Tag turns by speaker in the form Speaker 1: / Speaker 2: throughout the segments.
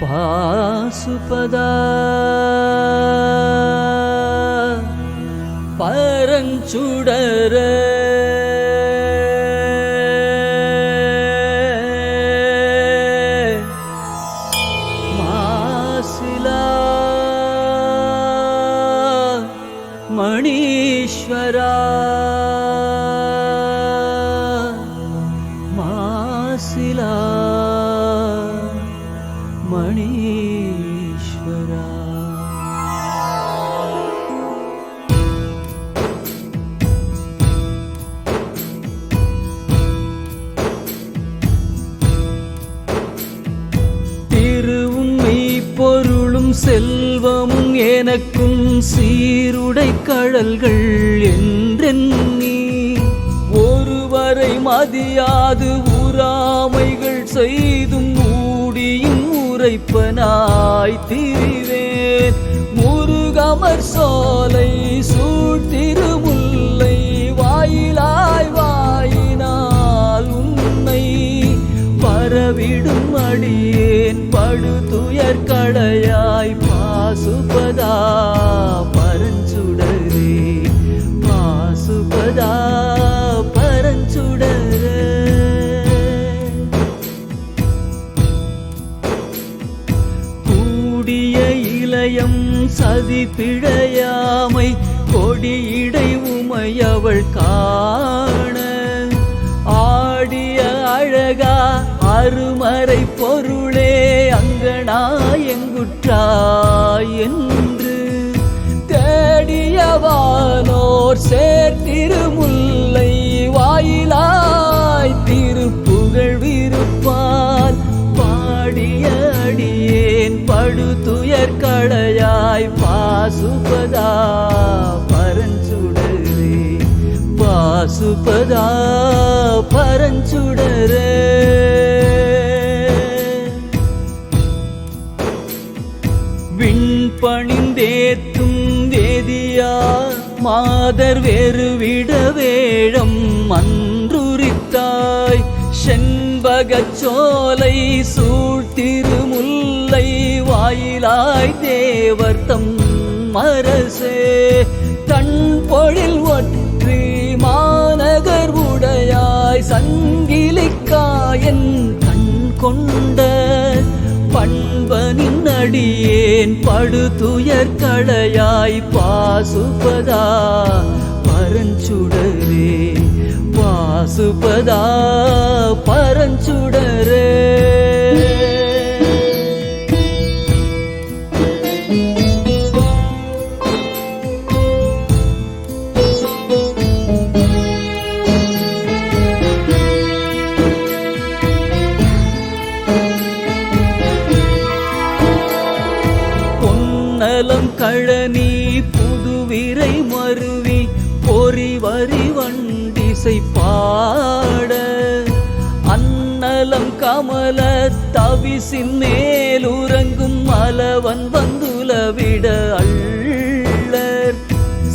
Speaker 1: पासुपदा परञ्चुडर शीला मणीश्वरा எனக்கும் சீருடை கழல்கள் என்றெண்ணி. ஒருவரை மதியாது உறாமைகள் செய்தும் மூடியும் உரைப்பனாய் திரிவேன். முருகமர் சோலை சூட்டிருமுல்லை வாயிலாய் வாயினால் உன்னை வரவிடும் அடியேன். படுதுயர் கடையாய் பாசுபதா பரஞ்சுடரே. பாசுபதா பரஞ்சுடரே. கூடிய இளையம் சதி பிழையாமை கொடியிடை உமையவள் காண. ஆடிய அழகா அருமறை பொருளே அங்கனா எங்குற்றாய் என்று தேடியவானோர் சேர்த்திருமுல்லை வாயிலாய் திருப்புகழ் விருப்பால் பாடிய அடியேன் படுதுயர் கடையாய் பாசுபதா பரஞ்சுடரே பாசுபதா பரஞ்சுடரே. மாதர் வேறுவிட வேழம் அன்றுரித்தாய். செண்பகச் சோலை சூழ்த்திருமுல்லை வாயிலாய் தேவர்த்தம் மரசே. தன் பொழில் ஒற்றி மாநகர் உடையாய் சங்கிலிக்காயன் கண் கொண்ட பண்பனின் அடியேன் படுதுயர் களையாய் பாசுபதா? பரஞ்சுடரே பாசுபதா? பரஞ்சுடரே. கமல தவிசின் மேலுறங்கும் மலவன் வந்துலவிட அள்ளர்.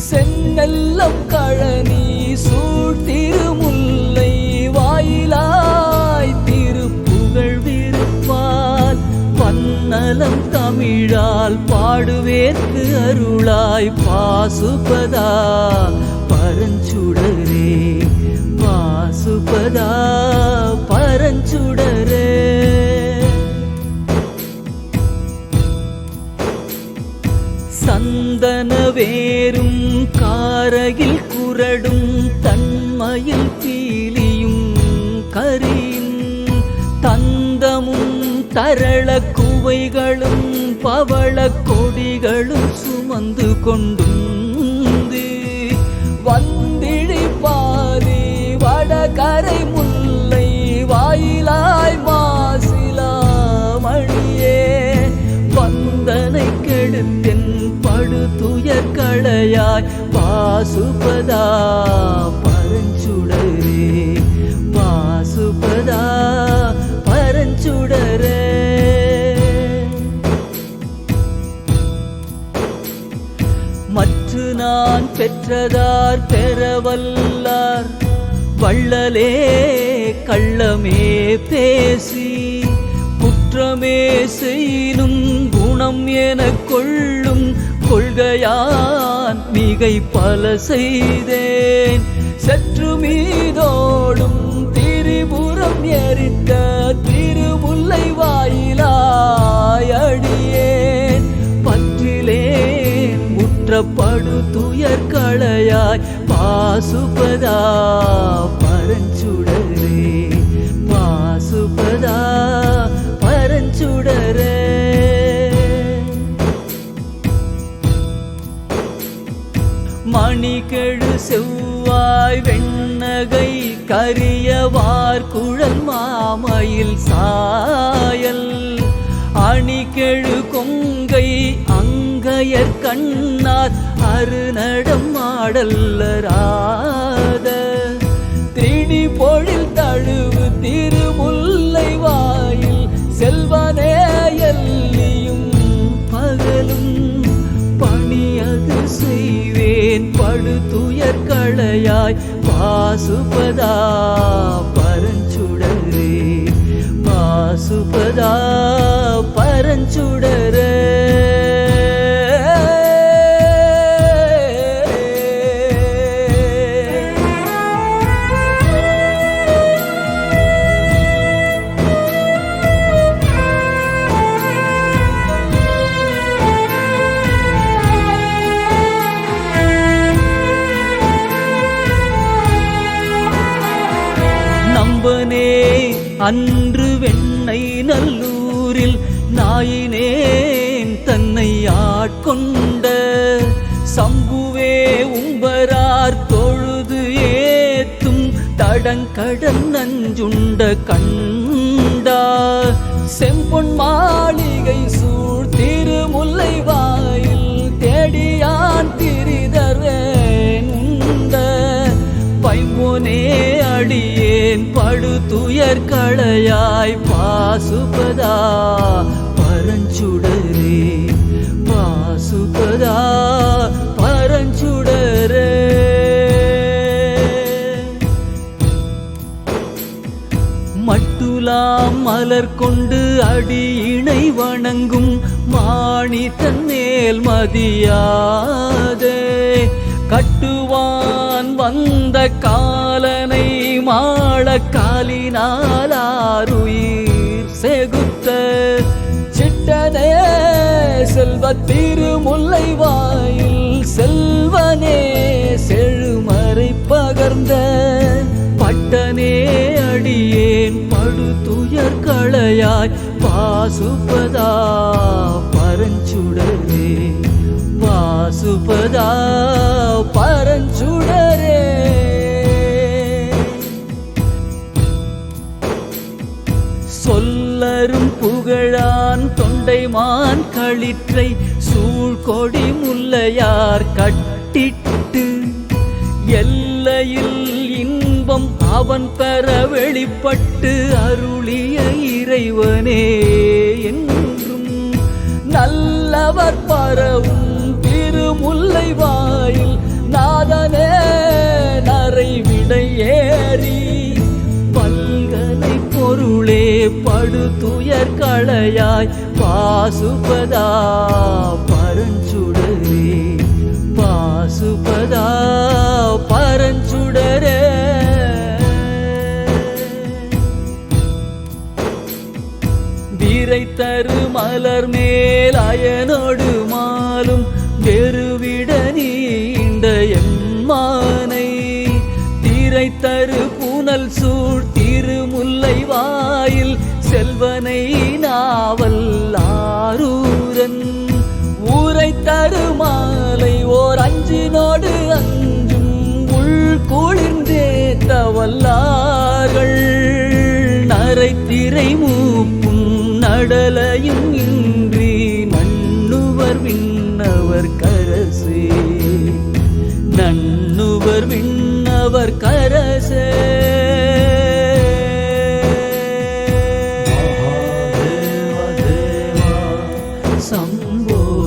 Speaker 1: சென்னெல்லம் கழனி சூழ்த்திருமுல்லை வாயிலாய் திருப்புகழ் விருப்பால். பன்னலம் தமிழால் பாடுவேற்கு அருளாய் பாசுபதா. பரஞ்சுடரே பாசுபதா பரஞ்சுடரே. சந்தன வேரும் காரகில் குரடும் தன்மையில் பீலியும் கரியின் தந்தமும் தரள குவைகளும் பவள கொடிகளும் சுமந்து கொண்டும் கரை முல்லை வாயிலாய் மாசிலாமணியே வந்தனை கெடுத்தென் படுதுயர் களையாய் பாசுபதா பரஞ்சுடரே. பாசுபதா பரஞ்சுடரே. மற்ற நான் பெற்றதார் பெறவல்லார் வள்ளலே கள்ளமே பேசி குற்றமே செய்யும் குணம் என கொள்ளும் கொள்கையான் மிகை பல செய்தேன். சற்று மீதோடும் திரிபுரம் எரித்த முற்றப்படு துயர் களையாய் பாசுபதா பரஞ்சுடரே பாசுபதா பரஞ்சுடரே. மணிகெழு செவ்வாய் வெண்ணகை கரியவார் குழல் மாமையில் சாயல். அணிகெழு கொங்கை அங்கையர் கண்ணார் அருநடம் ஆடல்லராத. திரிடி பொழில் தழுவு திருமுல்லை வாயில் செல்வனே எல்லியும் பகலும் பணியது செய்வேன். படு களையாய் பாசுபதா பரஞ்ச பாசுபதா பரஞ்சுடரே நம்பனே அன்று வெண்ணை நல்லூரில் நாயினேன் தன்னை ஆட்கொண்ட. சம்புவே உம்பரார் தொழுது ஏத்தும் தடங்கடன் நஞ்சுண்ட கண்டா. செம் துயர் பாசுபதா? பரஞ்சுடரே பாசுபதா? பரஞ்சுடரே. மட்டுலாம் மலர் கொண்டு அடியினை வணங்கும் மாணி தன்னேல் மதியாதே. கட்டுவான் வந்த காலனை மாள காலினாலாருயிர் செகுத்த சிட்டனே செல்வ திருமுல்லை வாயில் செல்வனே செழுமறை பகர்ந்த பட்டனே அடியேன் படுதுயர் களையாய் பாசுபதா பரஞ்சுடரே பாசுபதா களிற்றை சூழ்கொடி முல்லையார் கட்டிட்டு எல்லையில் இன்பம் அவன் பெற வெளிப்பட்டு அருளிய இறைவனே என்றும் நல்லவர் பரவும் திருமுல்லை வாயில் படுத்துயர் களையாய் பாசுபதா பரஞ்சுடரே பாசுபதா பரஞ்சுடரே. வீரை தரு மலர் மேல் அயனோடு மாலும் வல்லார்கள் நரைத்திரை மூப்பும் நடலையும் இன்றி நண்ணுவர் விண்ணவர் கரசே. நண்ணுவர் விண்ணவர் கரசே. சம்போ.